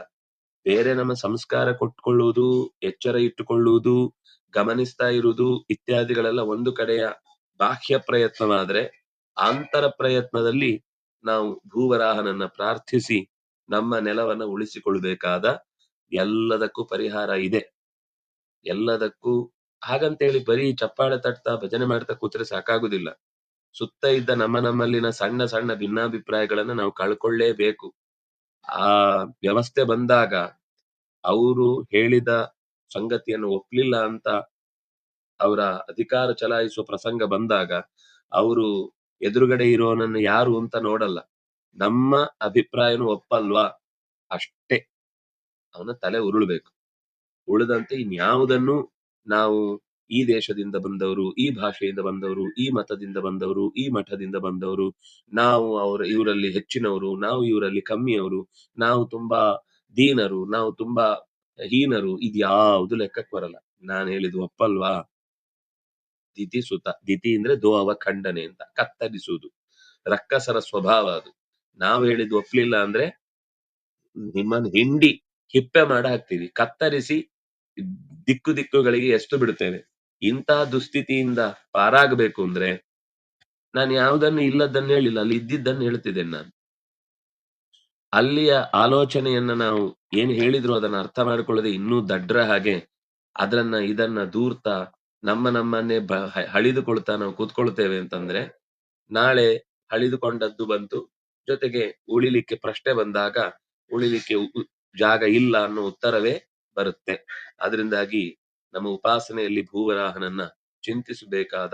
Speaker 1: ಬೇರೆ ನಮ್ಮ ಸಂಸ್ಕಾರ ಕೊಟ್ಕೊಳ್ಳುವುದು, ಎಚ್ಚರ ಇಟ್ಟುಕೊಳ್ಳುವುದು ಗಮನಿಸ್ತಾ ಇರುವುದು ಇತ್ಯಾದಿಗಳೆಲ್ಲ ಒಂದು ಕಡೆಯ ಬಾಹ್ಯ ಪ್ರಯತ್ನವಾದ್ರೆ ಆಂತರ ಪ್ರಯತ್ನದಲ್ಲಿ ನಾವು ಭೂವರಾಹನನ್ನ ಪ್ರಾರ್ಥಿಸಿ ನಮ್ಮ ನೆಲವನ್ನ ಉಳಿಸಿಕೊಳ್ಬೇಕಾದ ಎಲ್ಲದಕ್ಕೂ ಪರಿಹಾರ ಇದೆ. ಎಲ್ಲದಕ್ಕೂ ಹಾಗಂತೇಳಿ ಬರೀ ಚಪ್ಪಾಳೆ ತಟ್ತಾ ಭಜನೆ ಮಾಡ್ತಾ ಕೂತ್ರೆ ಸಾಕಾಗುದಿಲ್ಲ. ಸುತ್ತ ಇದ್ದ ನಮ್ಮ ನಮ್ಮಲ್ಲಿನ ಸಣ್ಣ ಸಣ್ಣ ಭಿನ್ನಾಭಿಪ್ರಾಯಗಳನ್ನ ನಾವು ಕಳ್ಕೊಳ್ಳೇಬೇಕು. ಆ ವ್ಯವಸ್ಥೆ ಬಂದಾಗ ಅವರು ಹೇಳಿದ ಸಂಗತಿಯನ್ನು ಒಪ್ಲಿಲ್ಲ ಅಂತ ಅವರ ಅಧಿಕಾರ ಚಲಾಯಿಸುವ ಪ್ರಸಂಗ ಬಂದಾಗ ಅವರು ಎದುರುಗಡೆ ಇರೋನನ್ನು ಯಾರು ಅಂತ ನೋಡಲ್ಲ. ನಮ್ಮ ಅಭಿಪ್ರಾಯನೂ ಒಪ್ಪಲ್ವಾ? ಅಷ್ಟೇ. ಅವನ ತಲೆ ಉರುಳ್ಬೇಕು. ಉಳಿದಂತೆ ಇನ್ಯಾವುದನ್ನು ನಾವು ಈ ದೇಶದಿಂದ ಬಂದವರು, ಈ ಭಾಷೆಯಿಂದ ಬಂದವರು, ಈ ಮತದಿಂದ ಬಂದವರು, ಈ ಮಠದಿಂದ ಬಂದವರು, ನಾವು ಅವರ ಇವರಲ್ಲಿ ಹೆಚ್ಚಿನವರು, ನಾವು ಇವರಲ್ಲಿ ಕಮ್ಮಿಯವರು, ನಾವು ತುಂಬಾ ದೀನರು, ನಾವು ತುಂಬಾ ಹೀನರು ಇದ್ಯಾವುದು ಲೆಕ್ಕಕ್ಕೆ ಬರಲ್ಲ. ನಾನು ಹೇಳಿದ್ದು ಒಪ್ಪಲ್ವಾ? ದಿತಿ ಸುತ, ದಿತಿ ಅಂದ್ರೆ ದೋವ, ಖಂಡನೆ ಅಂತ ಕತ್ತರಿಸುವುದು. ರಕ್ಕಸರ ಸ್ವಭಾವ ಅದು. ನಾವ್ ಹೇಳಿದ್ ಒಪ್ಲಿಲ್ಲ ಅಂದ್ರೆ ನಿಮ್ಮನ್ನು ಹಿಂಡಿ, ಹಿಪ್ಪೆ ಮಾಡ ಹಾಕ್ತೀವಿ ಕತ್ತರಿಸಿ ದಿಕ್ಕು ದಿಕ್ಕುಗಳಿಗೆ ಎಷ್ಟು ಬಿಡುತ್ತೇವೆ ಇಂತಹ ದುಸ್ಥಿತಿಯಿಂದ ಪಾರಾಗಬೇಕು ಅಂದ್ರೆ ನಾನು ಯಾವುದನ್ನು ಇಲ್ಲದನ್ನು ಹೇಳಿಲ್ಲ, ಅಲ್ಲಿ ಇದ್ದಿದ್ದನ್ನು ಹೇಳ್ತಿದ್ದೇನೆ ನಾನು. ಅಲ್ಲಿಯ ಆಲೋಚನೆಯನ್ನ ನಾವು ಏನ್ ಹೇಳಿದ್ರು ಅದನ್ನ ಅರ್ಥ ಮಾಡಿಕೊಳ್ಳದೆ ಇನ್ನೂ ದಡ್ರ ಹಾಗೆ. ಅದನ್ನ ಇದನ್ನ ದೂರ್ತಾ, ನಮ್ಮ ನಮ್ಮನ್ನೇ ಬ ಹಳಿದುಕೊಳ್ತಾ ನಾವು ಕೂತ್ಕೊಳ್ತೇವೆ ಅಂತಂದ್ರೆ, ನಾಳೆ ಹಳಿದುಕೊಂಡದ್ದು ಬಂತು, ಜೊತೆಗೆ ಉಳಿಲಿಕ್ಕೆ ಪ್ರಶ್ನೆ ಬಂದಾಗ ಉಳಿಲಿಕ್ಕೆ ಜಾಗ ಇಲ್ಲ ಅನ್ನೋ ಉತ್ತರವೇ ಬರುತ್ತೆ. ಅದರಿಂದಾಗಿ ನಮ್ಮ ಉಪಾಸನೆಯಲ್ಲಿ ಭೂವರಾಹನನ್ನ ಚಿಂತಿಸಬೇಕಾದ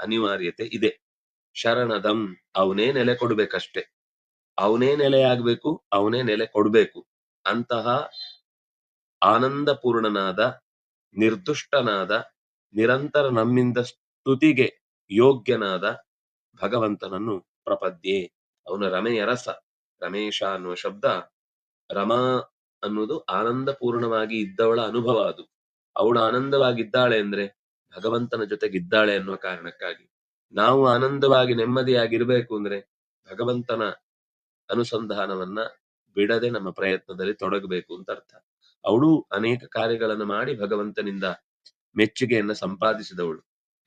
Speaker 1: ಅನಿವಾರ್ಯತೆ ಇದೆ. ಶರಣದಂ, ಅವನೇ ನೆಲೆ ಕೊಡ್ಬೇಕಷ್ಟೆ. ಅವನೇ ನೆಲೆಯಾಗ್ಬೇಕು ಅವನೇ ನೆಲೆ ಕೊಡ್ಬೇಕು ಅಂತಹ ಆನಂದಪೂರ್ಣನಾದ, ನಿರ್ದುಷ್ಟನಾದ, ನಿರಂತರ ನಮ್ಮಿಂದ ಸ್ತುತಿಗೆ ಯೋಗ್ಯನಾದ ಭಗವಂತನನ್ನು ಪ್ರಪದ್ಯೆ. ಅವನ ರಮೆಯ ರಸ ರಮೇಶ ಅನ್ನುವ ಶಬ್ದ ರಮಾ ಅನ್ನುವುದು ಆನಂದಪೂರ್ಣವಾಗಿ ಇದ್ದವಳ ಅನುಭವ ಅದು. ಅವಳು ಆನಂದವಾಗಿದ್ದಾಳೆ ಅಂದ್ರೆ ಭಗವಂತನ ಜೊತೆಗಿದ್ದಾಳೆ ಅನ್ನುವ ಕಾರಣಕ್ಕಾಗಿ. ನಾವು ಆನಂದವಾಗಿ ನೆಮ್ಮದಿಯಾಗಿರ್ಬೇಕು ಅಂದ್ರೆ ಭಗವಂತನ ಅನುಸಂಧಾನವನ್ನ ಬಿಡದೆ ನಮ್ಮ ಪ್ರಯತ್ನದಲ್ಲಿ ತೊಡಗಬೇಕು ಅಂತ ಅರ್ಥ. ಅವಳು ಅನೇಕ ಕಾರ್ಯಗಳನ್ನು ಮಾಡಿ ಭಗವಂತನಿಂದ ಮೆಚ್ಚುಗೆಯನ್ನ ಸಂಪಾದಿಸಿದವಳು.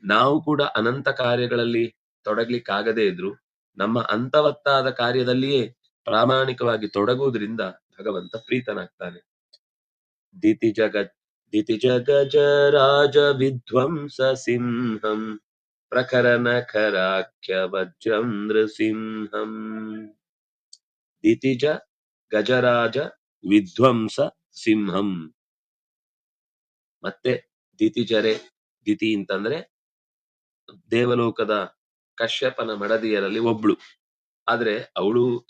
Speaker 1: ನಾವು ಕೂಡ ಅನಂತ ಕಾರ್ಯಗಳಲ್ಲಿ ತೊಡಗ್ಲಿಕ್ಕಾಗದೆ ಇದ್ರು ನಮ್ಮ ಅಂತವತ್ತಾದ ಕಾರ್ಯದಲ್ಲಿಯೇ ಪ್ರಾಮಾಣಿಕವಾಗಿ ತೊಡಗುವುದರಿಂದ ಭಗವಂತ ಪ್ರೀತನಾಗ್ತಾನೆ. ದಿತಿ ಜಗ, ದಿತಿ ಜಗಜ ರಾಜ ವಿಧ್ವಂಸ ಸಿಂಹಂ ಪ್ರಕರಣ ನಖರಾಖ್ಯ ವಜ್ರಂ ನೃಸಿಂಹಂ ದಿತಿಜ ಗಜರಾಜ ವಿಧ್ವಂಸ ಸಿಂಹಂ. ಮತ್ತೆ ದಿತಿಜರೆ, ದಿತಿ ಅಂತಂದ್ರೆ ದೇವಲೋಕದ ಕಶ್ಯಪನ ಮಡದಿಯರಲ್ಲಿ ಒಬ್ಳು. ಆದ್ರೆ ಅವಳು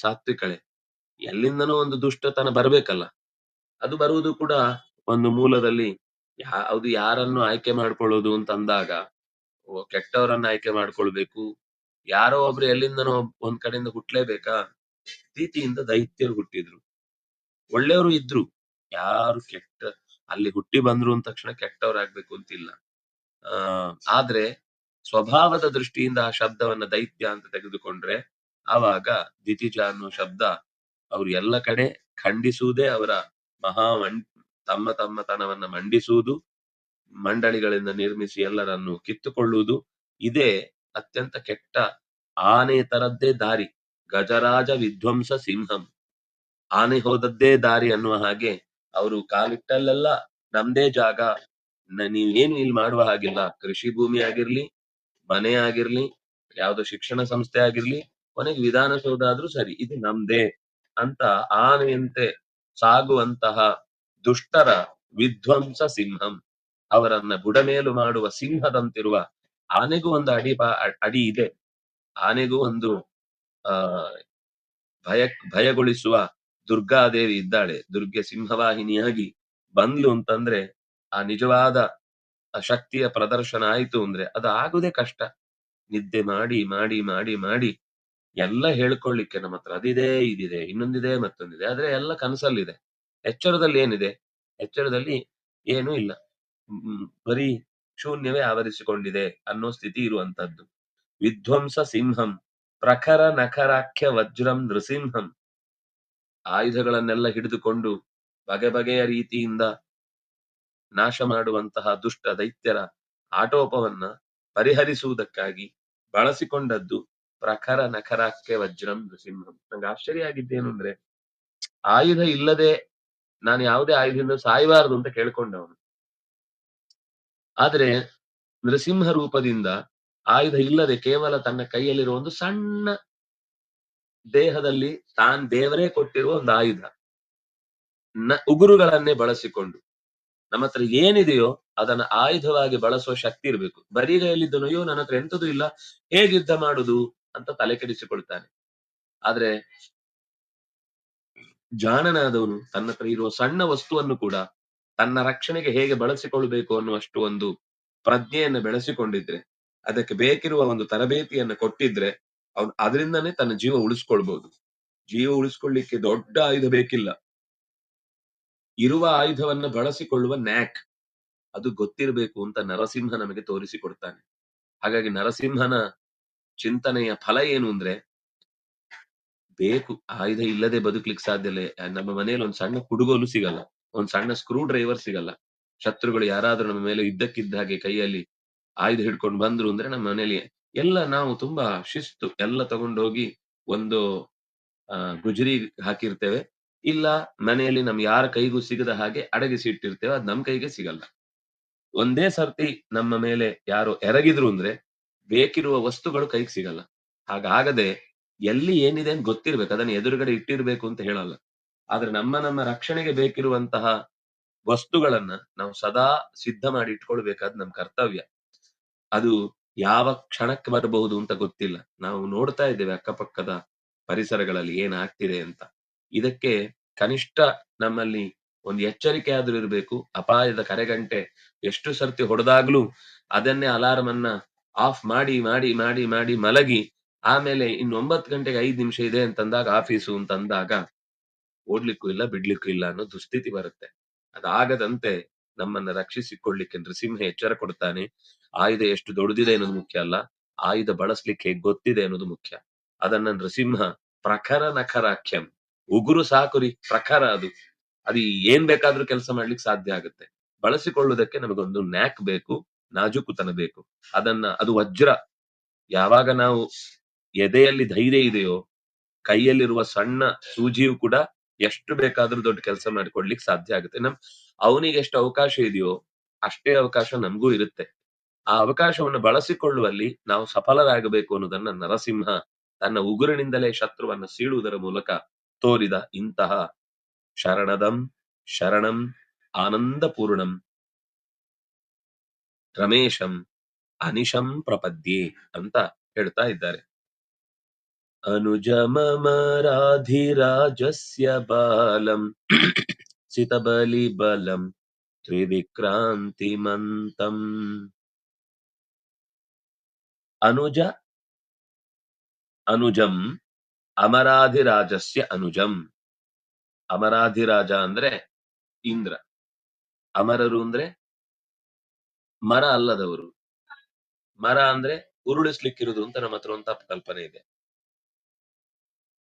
Speaker 1: ಸಾತ್ವಿಕಳೆ. ಎಲ್ಲಿಂದನೋ ಒಂದು ದುಷ್ಟತನ ಬರಬೇಕಲ್ಲ. ಅದು ಬರುವುದು ಕೂಡ ಒಂದು ಮೂಲದಲ್ಲಿ ಯಾ- ಅದು ಯಾರನ್ನು ಆಯ್ಕೆ ಮಾಡ್ಕೊಳ್ಳೋದು ಅಂತ ಅಂದಾಗ ಕೆಟ್ಟವರನ್ನ ಆಯ್ಕೆ ಮಾಡ್ಕೊಳ್ಬೇಕು ಯಾರೋ ಒಬ್ರು ಎಲ್ಲಿಂದನೋ ಒಂದ್ ಕಡೆಯಿಂದ ಹುಟ್ಲೇಬೇಕಾ? ಪ್ರೀತಿಯಿಂದ ದೈತ್ಯರು ಹುಟ್ಟಿದ್ರು. ಒಳ್ಳೆಯವರು ಇದ್ರು. ಯಾರು ಕೆಟ್ಟ, ಅಲ್ಲಿ ಹುಟ್ಟಿ ಬಂದ್ರು ಅಂದ ತಕ್ಷಣ ಕೆಟ್ಟವರಾಗ್ಬೇಕು ಅಂತಿಲ್ಲ. ಆ, ಆದ್ರೆ ಸ್ವಭಾವದ ದೃಷ್ಟಿಯಿಂದ ಆ ಶಬ್ದವನ್ನ ದೈತ್ಯ ಅಂತ ತೆಗೆದುಕೊಂಡ್ರೆ ಆವಾಗ ದಿತಿಜ ಅನ್ನೋ ಶಬ್ದ ಅವ್ರು ಎಲ್ಲ ಕಡೆ ಖಂಡಿಸುವುದೇ ಅವರ ಮಹಾ ಮಂ- ತಮ್ಮ ತಮ್ಮ ತನವನ್ನ ಮಂಡಿಸುವುದು, ಮಂಡಳಿಗಳಿಂದ ನಿರ್ಮಿಸಿ ಎಲ್ಲರನ್ನು ಕಿತ್ತುಕೊಳ್ಳುವುದು. ಇದೇ ಅತ್ಯಂತ ಕೆಟ್ಟ ಆನೆ ತರದ್ದೇ ದಾರಿ, ಗಜರಾಜ ವಿಧ್ವಂಸ ಸಿಂಹಂ. ಆನೆ ಹೋದದ್ದೇ ದಾರಿ ಅನ್ನುವ ಹಾಗೆ ಅವರು ಕಾಲಿಟ್ಟಲ್ಲೆಲ್ಲ ನಮ್ದೇ ಜಾಗ. ನೀವ್ ನೀವೇನು ಇಲ್ಲಿ ಮಾಡುವ ಹಾಗಿಲ್ಲ. ಕೃಷಿ ಭೂಮಿ ಆಗಿರ್ಲಿ, ಮನೆ ಆಗಿರ್ಲಿ, ಯಾವ್ದೋ ಶಿಕ್ಷಣ ಸಂಸ್ಥೆ ಆಗಿರ್ಲಿ, ಕೊನೆಗೆ ವಿಧಾನಸೌಧ ಆದ್ರೂ ಸರಿ, ಇದು ನಮ್ದೇ ಅಂತ ಆನೆಯಂತೆ ಸಾಗುವಂತಹ ದುಷ್ಟರ ವಿಧ್ವಂಸ ಸಿಂಹಂ. ಅವರನ್ನ ಬುಡಮೇಲು ಮಾಡುವ ಸಿಂಹದಂತಿರುವ ಆನೆಗೂ ಒಂದು ಅಡಿ ಅಡಿ ಇದೆ. ಆನೆಗೂ ಒಂದು, ಆ, ಭಯ, ಭಯಗೊಳಿಸುವ ದುರ್ಗಾದೇವಿ ಇದ್ದಾಳೆ. ದುರ್ಗೆ ಸಿಂಹವಾಹಿನಿಯಾಗಿ ಬಂದ್ಲು ಅಂತಂದ್ರೆ ಆ ನಿಜವಾದ ಶಕ್ತಿಯ ಪ್ರದರ್ಶನ ಆಯ್ತು ಅಂದ್ರೆ ಅದು ಆಗುದೇ ಕಷ್ಟ. ನಿದ್ದೆ ಮಾಡಿ ಮಾಡಿ ಮಾಡಿ ಮಾಡಿ ಎಲ್ಲ ಹೇಳ್ಕೊಳ್ಳಿಕ್ಕೆ ನಮ್ಮ ಹತ್ರ ಅದಿದೆ, ಇದಿದೆ, ಇನ್ನೊಂದಿದೆ, ಮತ್ತೊಂದಿದೆ. ಆದ್ರೆ ಎಲ್ಲ ಕನಸಲ್ಲಿದೆ. ಎಚ್ಚರದಲ್ಲಿ ಏನಿದೆ? ಎಚ್ಚರದಲ್ಲಿ ಏನೂ ಇಲ್ಲ. ಬರೀ ಶೂನ್ಯವೇ ಆವರಿಸಿಕೊಂಡಿದೆ ಅನ್ನೋ ಸ್ಥಿತಿ ಇರುವಂತದ್ದು ವಿಧ್ವಂಸ ಸಿಂಹಂ, ಪ್ರಖರ ನಖರಾಖ್ಯ ವಜ್ರಂ ನೃಸಿಂಹಂ. ಆಯುಧಗಳನ್ನೆಲ್ಲ ಹಿಡಿದುಕೊಂಡು ಬಗೆ ಬಗೆಯ ರೀತಿಯಿಂದ ನಾಶ ಮಾಡುವಂತಹ ದುಷ್ಟ ದೈತ್ಯರ ಆಟೋಪವನ್ನ ಪರಿಹರಿಸುವುದಕ್ಕಾಗಿ ಬಳಸಿಕೊಂಡದ್ದು ಪ್ರಖರ ನಖರಾಖ್ಯ ವಜ್ರಂ ನೃಸಿಂಹಂ. ನಂಗೆ ಆಶ್ಚರ್ಯ ಆಗಿದ್ದೇನು ಅಂದ್ರೆ, ಆಯುಧ ಇಲ್ಲದೆ ನಾನು ಯಾವುದೇ ಆಯುಧದಿಂದ ಸಾಯಬಾರದು ಅಂತ ಕೇಳ್ಕೊಂಡವನು. ಆದ್ರೆ ನೃಸಿಂಹ ರೂಪದಿಂದ ಆಯುಧ ಇಲ್ಲದೆ ಕೇವಲ ತನ್ನ ಕೈಯಲ್ಲಿರುವ ಒಂದು ಸಣ್ಣ ದೇಹದಲ್ಲಿ ತಾನ್ ದೇವರೇ ಕೊಟ್ಟಿರುವ ಒಂದು ಆಯುಧ. ನ ಉಗುರುಗಳನ್ನೇ ಬಳಸಿಕೊಂಡು ನಮ್ಮ ಹತ್ರ ಏನಿದೆಯೋ ಅದನ್ನ ಆಯುಧವಾಗಿ ಬಳಸುವ ಶಕ್ತಿ ಇರಬೇಕು. ಅಯ್ಯೋ, ನನ್ನ ಹತ್ರ ಎಂತದೂ ಇಲ್ಲ, ಹೇಗೆ ಯುದ್ಧ ಮಾಡುದು? ಅಂತ ತಲೆ ಕೆಡಿಸಿಕೊಳ್ತಾನೆ. ಆದ್ರೆ ಜಾಣನಾದವನು ತನ್ನ ಹತ್ರ ಇರುವ ಸಣ್ಣ ವಸ್ತುವನ್ನು ಕೂಡ ತನ್ನ ರಕ್ಷಣೆಗೆ ಹೇಗೆ ಬಳಸಿಕೊಳ್ಬೇಕು ಅನ್ನುವಷ್ಟು ಒಂದು ಪ್ರಜ್ಞೆಯನ್ನು ಬೆಳೆಸಿಕೊಂಡಿದ್ರೆ, ಅದಕ್ಕೆ ಬೇಕಿರುವ ಒಂದು ತರಬೇತಿಯನ್ನು ಕೊಟ್ಟಿದ್ರೆ, ಅವನು ಅದರಿಂದನೇ ತನ್ನ ಜೀವ ಉಳಿಸ್ಕೊಳ್ಬಹುದು ಜೀವ ಉಳಿಸ್ಕೊಳ್ಳಿಕ್ಕೆ ದೊಡ್ಡ ಆಯುಧ ಬೇಕಿಲ್ಲ. ಇರುವ ಆಯುಧವನ್ನ ಬಳಸಿಕೊಳ್ಳುವ ನ್ಯಾಕ್. ಅದು ಗೊತ್ತಿರಬೇಕು ಅಂತ ನರಸಿಂಹ ನಮಗೆ ತೋರಿಸಿಕೊಡ್ತಾನೆ. ಹಾಗಾಗಿ ನರಸಿಂಹನ ಚಿಂತನೆಯ ಫಲ ಏನು ಅಂದ್ರೆ, ಬೇಕು, ಆಯುಧ ಇಲ್ಲದೆ ಬದುಕ್ಲಿಕ್ಕೆ ಸಾಧ್ಯ ನಮ್ಮ ಮನೆಯಲ್ಲಿ ಒಂದು ಸಣ್ಣ ಕುಡುಗೋಲು ಸಿಗಲ್ಲ. ಒಂದ್ ಸಣ್ಣ ಸ್ಕ್ರೂ ಡ್ರೈವರ್ ಸಿಗಲ್ಲ. ಶತ್ರುಗಳು ಯಾರಾದ್ರೂ ನಮ್ಮ ಮೇಲೆ ಇದ್ದಕ್ಕಿದ್ದ ಹಾಗೆ ಕೈಯಲ್ಲಿ ಆಯುಧ ಹಿಡ್ಕೊಂಡು ಬಂದ್ರು ಅಂದ್ರೆ ನಮ್ಮ ಮನೆಯಲ್ಲಿ ಎಲ್ಲ ನಾವು ತುಂಬಾ ಶಿಸ್ತು. ಎಲ್ಲ ತಗೊಂಡೋಗಿ ಒಂದು, ಆ, ಗುಜರಿ ಹಾಕಿರ್ತೇವೆ. ಇಲ್ಲ ಮನೆಯಲ್ಲಿ ನಮ್ ಯಾರ ಕೈಗೂ ಸಿಗದ ಹಾಗೆ ಅಡಗಿಸಿ ಇಟ್ಟಿರ್ತೇವೆ. ಅದ್ ನಮ್ ಕೈಗೆ ಸಿಗಲ್ಲ. ಒಂದೇ ಸರ್ತಿ ನಮ್ಮ ಮೇಲೆ ಯಾರು ಎರಗಿದ್ರು ಅಂದ್ರೆ ಬೇಕಿರುವ ವಸ್ತುಗಳು ಕೈಗೆ ಸಿಗಲ್ಲ. ಹಾಗಾಗದೆ ಎಲ್ಲಿ ಏನಿದೆ ಅಂತ ಗೊತ್ತಿರ್ಬೇಕು. ಅದನ್ನ ಎದುರುಗಡೆ ಇಟ್ಟಿರ್ಬೇಕು ಅಂತ ಹೇಳಲ್ಲ. ಆದ್ರೆ ನಮ್ಮ ನಮ್ಮ ರಕ್ಷಣೆಗೆ ಬೇಕಿರುವಂತಹ ವಸ್ತುಗಳನ್ನ ನಾವು ಸದಾ ಸಿದ್ಧ ಮಾಡಿ ಇಟ್ಕೊಳ್ಬೇಕಾದ್ ನಮ್ ಕರ್ತವ್ಯ. ಅದು ಯಾವ ಕ್ಷಣಕ್ಕೆ ಬರಬಹುದು ಅಂತ ಗೊತ್ತಿಲ್ಲ. ನಾವು ನೋಡ್ತಾ ಇದ್ದೇವೆ ಅಕ್ಕಪಕ್ಕದ ಪರಿಸರಗಳಲ್ಲಿ ಏನಾಗ್ತಿದೆ ಅಂತ. ಇದಕ್ಕೆ ಕನಿಷ್ಠ ನಮ್ಮಲ್ಲಿ ಒಂದು ಎಚ್ಚರಿಕೆ ಆದ್ರೂ ಇರಬೇಕು. ಅಪಾಯದ ಕರೆಗಂಟೆ ಎಷ್ಟು ಸರ್ತಿ ಹೊಡೆದಾಗ್ಲೂ ಅದನ್ನೇ ಅಲಾರಂ ಅನ್ನ ಆಫ್ ಮಾಡಿ ಮಾಡಿ ಮಾಡಿ ಮಾಡಿ ಮಲಗಿ ಆಮೇಲೆ ಇನ್ನು ಒಂಬತ್ತು ಗಂಟೆಗೆ ಐದು ನಿಮಿಷ ಇದೆ ಅಂತಂದಾಗ ಆಫೀಸು ಅಂತಂದಾಗ ಓಡ್ಲಿಕ್ಕೂ ಇಲ್ಲ, ಬಿಡ್ಲಿಕ್ಕೂ ಇಲ್ಲ ಅನ್ನೋ ದುಸ್ಥಿತಿ ಬರುತ್ತೆ. ಅದಾಗದಂತೆ ನಮ್ಮನ್ನ ರಕ್ಷಿಸಿಕೊಳ್ಳಿಕ್ಕೆ ನೃಸಿಂಹ ಎಚ್ಚರ ಕೊಡ್ತಾನೆ. ಆಯುಧ ಎಷ್ಟು ದೊಡ್ಡದಿದೆ ಅನ್ನೋದು ಮುಖ್ಯ ಅಲ್ಲ. ಆಯುಧ ಬಳಸ್ಲಿಕ್ಕೆ ಗೊತ್ತಿದೆ ಅನ್ನೋದು ಮುಖ್ಯ. ಅದನ್ನ ನೃಸಿಂಹ ಪ್ರಖರ ನಖರಾಖ್ಯಂ. ಉಗುರು ಸಾಕುರಿ ಪ್ರಖರ ಅದು. ಅದು ಏನ್ ಬೇಕಾದ್ರೂ ಕೆಲಸ ಮಾಡ್ಲಿಕ್ಕೆ ಸಾಧ್ಯ ಆಗುತ್ತೆ. ಬಳಸಿಕೊಳ್ಳುವುದಕ್ಕೆ ನಮಗೊಂದು ನ್ಯಾಕ್ ಬೇಕು, ನಾಜೂಕುತನ ಬೇಕು. ಅದನ್ನ, ಅದು ವಜ್ರ. ಯಾವಾಗ ನಾವು ಎದೆಯಲ್ಲಿ ಧೈರ್ಯ ಇದೆಯೋ, ಕೈಯಲ್ಲಿರುವ ಸಣ್ಣ ಸೂಜಿಯು ಕೂಡ ಎಷ್ಟು ಬೇಕಾದ್ರೂ ದೊಡ್ಡ ಕೆಲಸ ಮಾಡ್ಕೊಡ್ಲಿಕ್ಕೆ ಸಾಧ್ಯ ಆಗುತ್ತೆ. ನಮ್ ಅವನಿಗೆ ಎಷ್ಟು ಅವಕಾಶ ಇದೆಯೋ ಅಷ್ಟೇ ಅವಕಾಶ ನಮಗೂ ಇರುತ್ತೆ. ಆ ಅವಕಾಶವನ್ನು ಬಳಸಿಕೊಳ್ಳುವಲ್ಲಿ ನಾವು ಸಫಲರಾಗಬೇಕು ಅನ್ನೋದನ್ನ ನರಸಿಂಹ ತನ್ನ ಉಗುರಿನಿಂದಲೇ ಶತ್ರುವನ್ನು ಸೀಳುವುದರ ಮೂಲಕ ತೋರಿದ ಇಂತಹ ಶರಣದಂ ಶರಣಂ ಆನಂದಪೂರ್ಣಂ ರಮೇಶಂ ಅನಿಶಂ ಪ್ರಪದ್ಯೆ ಅಂತ ಹೇಳ್ತಾ ಇದ್ದಾರೆ. ಅನುಜ ಮಮ ರಾಧಿರಾಜಸ್ಯ ಬಾಲಂ ಸಿತಬಲಿ ಬಲಂ ತ್ರಿವಿಕ್ರಾಂತಿಮಂತಂ ಅನುಜ ಅನುಜಂ ಅಮರಾಧಿರಾಜಸ್ಯ ಅನುಜಂ ಅಮರಾಧಿರಾಜ ಅಂದ್ರೆ ಇಂದ್ರ, ಅಮರರು ಅಂದ್ರೆ ಮರ ಅಲ್ಲದವರು. ಮರ ಅಂದ್ರೆ ಉರುಳಿಸ್ಲಿಕ್ಕಿರುವುದು ಅಂತ ನಮ್ಮ ಹತ್ರ ಒಂದು ತಪ್ಪು ಕಲ್ಪನೆ ಇದೆ.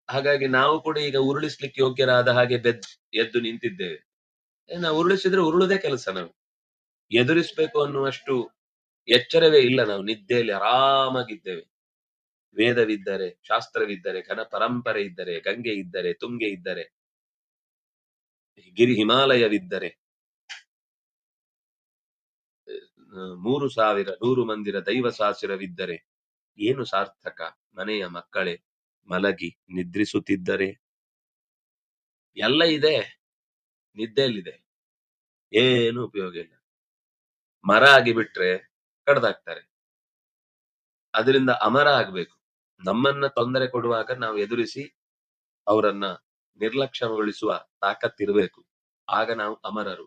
Speaker 1: ಹಾಗಾಗಿ ನಾವು ಕೂಡ ಈಗ ಉರುಳಿಸ್ಲಿಕ್ಕೆ ಯೋಗ್ಯರಾದ ಹಾಗೆ ಬೆದ್, ಎದ್ದು ನಿಂತಿದ್ದೇವೆ. ನಾವು ಉರುಳಿಸಿದ್ರೆ ಉರುಳುದೇ ಕೆಲಸ ನಾವು. ಎದುರಿಸ್ಬೇಕು ಅನ್ನುವಷ್ಟು ಎಚ್ಚರವೇ ಇಲ್ಲ ನಾವು. ನಿದ್ದೆಯಲ್ಲಿ ಆರಾಮಾಗಿದ್ದೇವೆ. ವೇದವಿದ್ದರೆ, ಶಾಸ್ತ್ರವಿದ್ದರೆ ಘನ ಪರಂಪರೆ ಇದ್ದರೆ, ಗಂಗೆ ಇದ್ದರೆ, ತುಂಗೆ ಇದ್ದರೆ, ಗಿರಿ ಹಿಮಾಲಯವಿದ್ದರೆ ಮೂರು ಸಾವಿರ, ನೂರು ಮಂದಿರ ದೈವ ಸಾಸಿರವಿದ್ದರೆ ಏನು ಸಾರ್ಥಕ ಮನೆಯ ಮಕ್ಕಳೇ? ಮಲಗಿ ನಿದ್ರಿಸುತ್ತಿದ್ದರೆ? ಎಲ್ಲ ಇದೆ. ನಿದ್ದೆಯಲ್ಲಿದೆ. ಏನು ಉಪಯೋಗ ಇಲ್ಲ. ಮರ ಆಗಿ ಬಿಟ್ರೆ ಕಡ್ದಾಕ್ತಾರೆ. ಅದರಿಂದ ಅಮರ ಆಗ್ಬೇಕು. ನಮ್ಮನ್ನ ತೊಂದರೆ ಕೊಡುವಾಗ ನಾವು ಎದುರಿಸಿ ಅವರನ್ನ ನಿರ್ಲಕ್ಷ್ಯಗೊಳಿಸುವ ತಾಕತ್ತಿರಬೇಕು ಆಗ ನಾವು ಅಮರರು.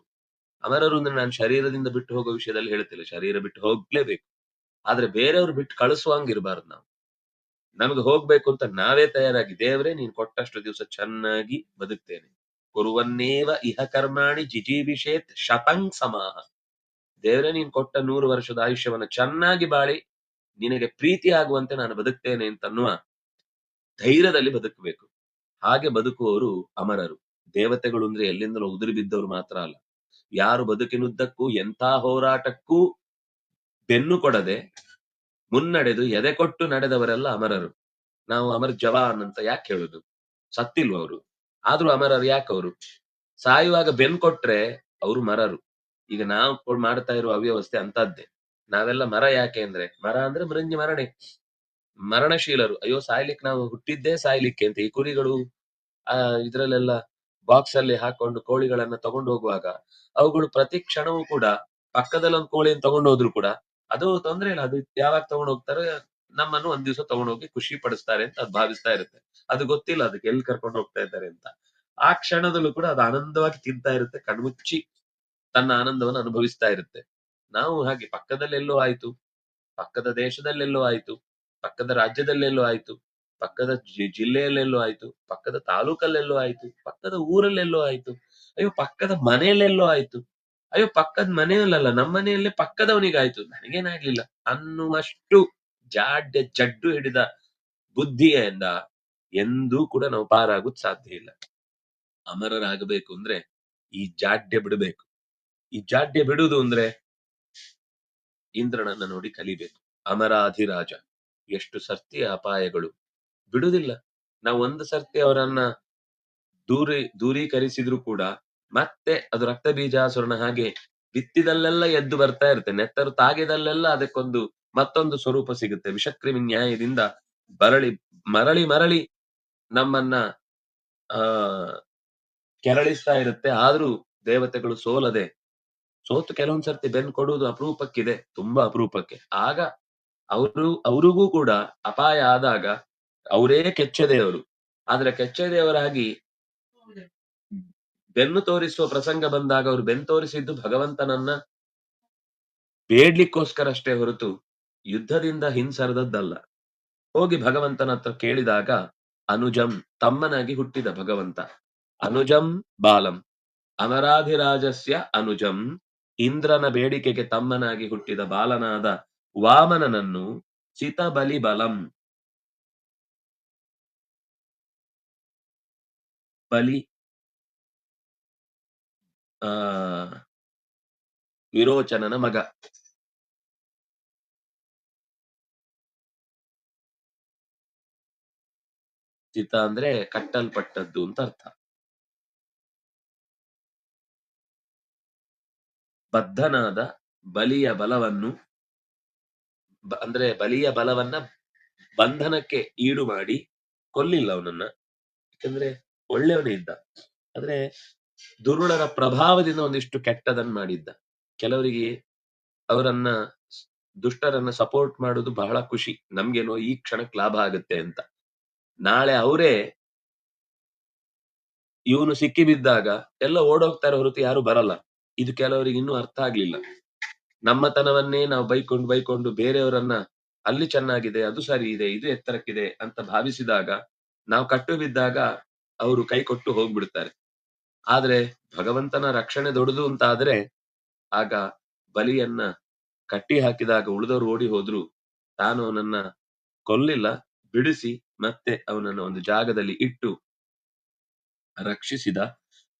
Speaker 1: ಅಮರರು ಅಂದ್ರೆ ನಾನು ಶರೀರದಿಂದ ಬಿಟ್ಟು ಹೋಗೋ ವಿಷಯದಲ್ಲಿ ಹೇಳ್ತಿಲ್ಲ. ಶರೀರ ಬಿಟ್ಟು ಹೋಗ್ಲೇಬೇಕು. ಆದ್ರೆ ಬೇರೆಯವ್ರು ಬಿಟ್ಟು ಕಳಿಸುವಂಗಿರ್ಬಾರ್ದು ನಾವು. ನಮ್ಗೆ ಹೋಗ್ಬೇಕು ಅಂತ ನಾವೇ ತಯಾರಾಗಿ, ದೇವ್ರೆ ನೀನ್ ಕೊಟ್ಟಷ್ಟು ದಿವಸ ಚೆನ್ನಾಗಿ ಬದುಕ್ತೇನೆ. ಕುರುವನ್ನೇವ ಇಹ ಕರ್ಮಾಣಿ ಜಿಜೀವಿಷೇತ್ ಶತಂಗ್ ಸಮಾಹ. ದೇವ್ರೆ ನೀನ್ ಕೊಟ್ಟ ನೂರು ವರ್ಷದ ಆಯುಷ್ಯವನ್ನ ಚೆನ್ನಾಗಿ ಬಾಳಿ, ನಿನಗೆ ಪ್ರೀತಿ ಆಗುವಂತೆ ನಾನು ಬದುಕ್ತೇನೆ ಅಂತನ್ನುವ ಧೈರ್ಯದಲ್ಲಿ ಬದುಕಬೇಕು. ಹಾಗೆ ಬದುಕುವವರು ಅಮರರು. ದೇವತೆಗಳು ಅಂದ್ರೆ ಎಲ್ಲಿಂದಲೂ ಉದುರಿ ಬಿದ್ದವರು ಮಾತ್ರ ಅಲ್ಲ. ಯಾರು ಬದುಕಿನುದ್ದಕ್ಕೂ, ಎಂಥ ಹೋರಾಟಕ್ಕೂ ಬೆನ್ನು ಕೊಡದೆ ಮುನ್ನಡೆದು ಎದೆ ಕೊಟ್ಟು ನಡೆದವರೆಲ್ಲ ಅಮರರು. ನಾವು ಅಮರ್ ಜವಾನ್ ಅಂತ ಯಾಕೆ ಹೇಳುದು? ಸತ್ತಿಲ್ವ ಅವರು? ಆದ್ರೂ ಅಮರರು ಯಾಕೆ ಅವರು? ಸಾಯುವಾಗ ಬೆನ್ ಕೊಟ್ರೆ ಅವರು ಮರರು. ಈಗ ನಾವು ಮಾಡ್ತಾ ಇರುವ ಅವ್ಯವಸ್ಥೆ ಅಂತದ್ದೇ ನಾವೆಲ್ಲ ಮರ ಯಾಕೆ ಅಂದ್ರೆ, ಮರ ಅಂದ್ರೆ ಮೃಂಜ ಮರಣೆ. ಮರಣಶೀಲರು. ಅಯ್ಯೋ ಸಾಯ್ಲಿಕ್ಕೆ ನಾವು ಹುಟ್ಟಿದ್ದೇ ಸಾಯ್ಲಿಕ್ಕೆ ಅಂತ ಈ ಕುರಿಗಳು, ಆ, ಇದ್ರಲ್ಲೆಲ್ಲ ಬಾಕ್ಸ್ ಅಲ್ಲಿ ಹಾಕೊಂಡು ಕೋಳಿಗಳನ್ನ ತಗೊಂಡು ಹೋಗುವಾಗ ಅವುಗಳು ಪ್ರತಿ ಕ್ಷಣವೂ ಕೂಡ ಪಕ್ಕದಲ್ಲಿ ಒಂದು ಕೋಳಿಯನ್ನು ತಗೊಂಡು ಹೋದ್ರು ಕೂಡ ಅದು ತೊಂದ್ರೆ ಇಲ್ಲ. ಅದು ಯಾವಾಗ ತಗೊಂಡು ಹೋಗ್ತಾರೆ ನಮ್ಮನ್ನು ಒಂದ್ ದಿವಸ ತಗೊಂಡು ಹೋಗಿ ಖುಷಿ ಪಡಿಸ್ತಾರೆ ಅಂತ ಅದ್ ಭಾವಿಸ್ತಾ ಇರುತ್ತೆ. ಅದು ಗೊತ್ತಿಲ್ಲ ಅದಕ್ಕೆ ಎಲ್ಲಿ ಕರ್ಕೊಂಡು ಹೋಗ್ತಾ ಇದ್ದಾರೆ ಅಂತ. ಆ ಕ್ಷಣದಲ್ಲೂ ಕೂಡ ಅದು ಆನಂದವಾಗಿ ತಿಂತಾ ಇರುತ್ತೆ. ಕಣ್ಮುಚ್ಚಿ ತನ್ನ ಆನಂದವನ್ನು ಅನುಭವಿಸ್ತಾ ಇರುತ್ತೆ. ನಾವು ಹಾಗೆ ಪಕ್ಕದಲ್ಲೆಲ್ಲೋ ಆಯ್ತು, ಪಕ್ಕದ ದೇಶದಲ್ಲೆಲ್ಲೋ ಆಯ್ತು, ಪಕ್ಕದ ರಾಜ್ಯದಲ್ಲೆಲ್ಲೋ ಆಯ್ತು, ಪಕ್ಕದ ಜಿಲ್ಲೆಯಲ್ಲೆಲ್ಲೋ ಆಯ್ತು, ಪಕ್ಕದ ತಾಲೂಕಲ್ಲೆಲ್ಲೋ ಆಯ್ತು, ಪಕ್ಕದ ಊರಲ್ಲೆಲ್ಲೋ ಆಯ್ತು, ಅಯ್ಯೋ ಪಕ್ಕದ ಮನೆಯಲ್ಲೆಲ್ಲೋ ಆಯ್ತು ಅಯ್ಯೋ, ಪಕ್ಕದ ಮನೆಯಲ್ಲಲ್ಲ ನಮ್ಮ ಮನೆಯಲ್ಲೇ ಪಕ್ಕದವನಿಗಾಯ್ತು. ನನಗೇನಾಗ್ಲಿಲ್ಲ. ಅನ್ನುವಷ್ಟು ಜಾಡ್ಯ ಜಡ್ಡು ಹಿಡಿದ ಬುದ್ಧಿಯಿಂದ ಎಂದೂ ಕೂಡ ನಾವು ಪಾರಾಗೋದ್ ಸಾಧ್ಯ ಇಲ್ಲ. ಅಮರರಾಗಬೇಕು ಅಂದ್ರೆ ಈ ಜಾಡ್ಯ ಬಿಡಬೇಕು. ಈ ಜಾಡ್ಯ ಬಿಡುವುದು ಅಂದ್ರೆ ಇಂದ್ರನನ್ನ ನೋಡಿ ಕಲಿಬೇಕು. ಅಮರಾಧಿರಾಜ, ಎಷ್ಟು ಸರ್ತಿ ಅಪಾಯಗಳು. ಬಿಡುದಿಲ್ಲ ನಾವು ಒಂದು ಸರ್ತಿ ಅವರನ್ನ ದೂರಿ, ದೂರೀಕರಿಸಿದ್ರು ಕೂಡ ಮತ್ತೆ ಅದು ರಕ್ತ ಬೀಜಾಸುರನ ಹಾಗೆ ಬಿತ್ತಿದಲ್ಲೆಲ್ಲ ಎದ್ದು ಬರ್ತಾ ಇರುತ್ತೆ. ನೆತ್ತರು ತಾಗಿದಲ್ಲೆಲ್ಲ ಅದಕ್ಕೊಂದು ಮತ್ತೊಂದು ಸ್ವರೂಪ ಸಿಗುತ್ತೆ. ವಿಷಕ್ರಿಮಿ ನ್ಯಾಯದಿಂದ ಬರಳಿ, ಮರಳಿ ಮರಳಿ ನಮ್ಮನ್ನ, ಆ, ಕೆರಳಿಸ್ತಾ ಇರುತ್ತೆ. ಆದ್ರೂ ದೇವತೆಗಳು ಸೋಲದೆ, ಸೋತು ಕೆಲವೊಂದ್ ಸರ್ತಿ ಬೆನ್ ಕೊಡುವುದು ಅಪರೂಪಕ್ಕಿದೆ, ತುಂಬಾ ಅಪರೂಪಕ್ಕೆ. ಆಗ ಅವರು, ಅವರಿಗೂ ಕೂಡ ಅಪಾಯ ಆದಾಗ ಅವರೇ ಕೆಚ್ಚದೆಯವರು ಆದ್ರೆ ಕೆಚ್ಚದೆಯವರಾಗಿ ಬೆನ್ನು ತೋರಿಸುವ ಪ್ರಸಂಗ ಬಂದಾಗ ಅವರು ಬೆನ್ನು ತೋರಿಸಿದ್ದು ಭಗವಂತನನ್ನ ಬೇಡ್ಲಿಕ್ಕೋಸ್ಕರ ಅಷ್ಟೇ ಹೊರತು ಯುದ್ಧದಿಂದ ಹಿಂಸರದದ್ದಲ್ಲ. ಹೋಗಿ ಭಗವಂತನ ಹತ್ರ ಕೇಳಿದಾಗ ಅನುಜಂ ತಮ್ಮನಾಗಿ ಹುಟ್ಟಿದ ಭಗವಂತ. ಅನುಜಂ ಬಾಲಂ. ಅಮರಾಧಿರಾಜಸ್ಯ ಅನುಜಂ. ಇಂದ್ರನ ಬೇಡಿಕೆಗೆ ತಮ್ಮನಾಗಿ ಹುಟ್ಟಿದ ಬಾಲನಾದ ವಾಮನನನ್ನು ಚಿತಬಲಿ ಬಲಂ ಬಲಿ ಆ, ವಿರೋಚನನ ಮಗ. ಚಿತ ಅಂದ್ರೆ ಕಟ್ಟಲ್ಪಟ್ಟದ್ದು ಅಂತ ಅರ್ಥ. ಬದ್ಧನಾದ ಬಲಿಯ ಬಲವನ್ನು ಅಂದ್ರೆ ಬಲಿಯ ಬಲವನ್ನ ಬಂಧನಕ್ಕೆ ಈಡು ಮಾಡಿ ಕೊಲ್ಲಿಲ್ಲ ಅವನನ್ನ. ಯಾಕಂದ್ರೆ ಒಳ್ಳೆಯವನೇ ಇದ್ದ. ಆದ್ರೆ ದುರುಳರ ಪ್ರಭಾವದಿಂದ ಒಂದಿಷ್ಟು ಕೆಟ್ಟದನ್ನ ಮಾಡಿದ್ದ. ಕೆಲವರಿಗೆ ಅವರನ್ನ ದುಷ್ಟರನ್ನ ಸಪೋರ್ಟ್ ಮಾಡುದು ಬಹಳ ಖುಷಿ. ನಮ್ಗೇನೋ ಈ ಕ್ಷಣಕ್ಕೆ ಲಾಭ ಆಗುತ್ತೆ ಅಂತ. ನಾಳೆ ಅವರೇ ಇವನು ಸಿಕ್ಕಿ ಬಿದ್ದಾಗ ಎಲ್ಲ ಓಡೋಗ್ತಾರೆ ಹೊರತು ಯಾರು ಬರಲ್ಲ. ಇದು ಕೆಲವರಿಗೆ ಇನ್ನೂ ಅರ್ಥ ಆಗ್ಲಿಲ್ಲ. ನಮ್ಮತನವನ್ನೇ ನಾವು ಬೈಕೊಂಡು ಬೈಕೊಂಡು ಬೇರೆಯವರನ್ನ ಅಲ್ಲಿ ಚೆನ್ನಾಗಿದೆ, ಅದು ಸರಿ ಇದೆ ಇದು ಎತ್ತರಕ್ಕಿದೆ ಅಂತ ಭಾವಿಸಿದಾಗ ನಾವು ಕಟ್ಟು ಬಿದ್ದಾಗ ಅವರು ಕೈ ಕೊಟ್ಟು ಹೋಗ್ಬಿಡ್ತಾರೆ. ಆದ್ರೆ ಭಗವಂತನ ರಕ್ಷಣೆ ದೊಡ್ಡದು ಅಂತ ಆದ್ರೆ ಆಗ ಬಲಿಯನ್ನ ಕಟ್ಟಿ ಹಾಕಿದಾಗ ಉಳಿದವರು ಓಡಿ ಹೋದ್ರು, ತಾನು ಅವನನ್ನ ಕೊಲ್ಲಿಲ್ಲ, ಬಿಡಿಸಿ ಮತ್ತೆ ಅವನನ್ನ ಒಂದು ಜಾಗದಲ್ಲಿ ಇಟ್ಟು ರಕ್ಷಿಸಿದ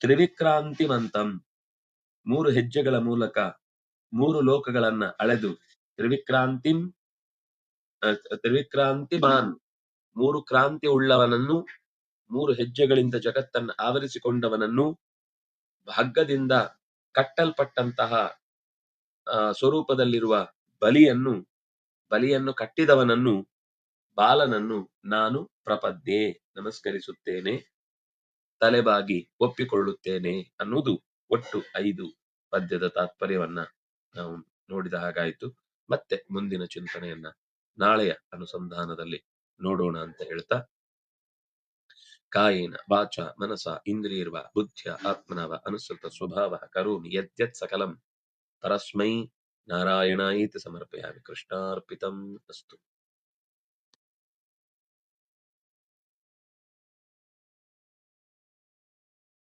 Speaker 1: ತ್ರಿವಿಕ್ರಾಂತಿಮಂತಂ ಮೂರು ಹೆಜ್ಜೆಗಳ ಮೂಲಕ ಮೂರು ಲೋಕಗಳನ್ನ ಅಳೆದು ತ್ರಿವಿಕ್ರಾಂತಿಂ ತ್ರಿವಿಕ್ರಾಂತಿ ಮಾನ್ ಮೂರು ಕ್ರಾಂತಿ ಉಳ್ಳವನನ್ನು ಮೂರು ಹೆಜ್ಜೆಗಳಿಂದ ಜಗತ್ತನ್ನು ಆವರಿಸಿಕೊಂಡವನನ್ನು ಹಗ್ಗದಿಂದ ಕಟ್ಟಲ್ಪಟ್ಟಂತಹ ಸ್ವರೂಪದಲ್ಲಿರುವ ಬಲಿಯನ್ನು ಬಲಿಯನ್ನು ಕಟ್ಟಿದವನನ್ನು ಬಾಲನನ್ನು ನಾನು ಪ್ರಪದ್ಯೆ ನಮಸ್ಕರಿಸುತ್ತೇನೆ, ತಲೆಬಾಗಿ ಒಪ್ಪಿಕೊಳ್ಳುತ್ತೇನೆ ಅನ್ನುವುದು ಒಟ್ಟು ಐದು ಪದ್ಯದ ತಾತ್ಪರ್ಯವನ್ನ ನಾವು ನೋಡಿದ ಹಾಗಾಯಿತು. ಮತ್ತೆ ಮುಂದಿನ ಚಿಂತನೆಯನ್ನ ನಾಳೆಯ ಅನುಸಂಧಾನದಲ್ಲಿ ನೋಡೋಣ ಅಂತ ಹೇಳ್ತಾ ಕಾಯೇನ ವಾಚ ಮನಸ ಇಂದ್ರಿಯರ್ವ ಬುದ್ಧ್ಯ ಆತ್ಮನವ ಅನುಸೃತ ಸ್ವಭಾವ ಕರೋಮಿ ಯದ್ಯತ್ ಸಕಲಂ. ಪರಸ್ಮೈ ನಾರಾಯಣಾಯಿತಿ ಸಮರ್ಪಯಾಮಿ ಕೃಷ್ಣಾರ್ಪಿತಂ ಅಸ್ತು.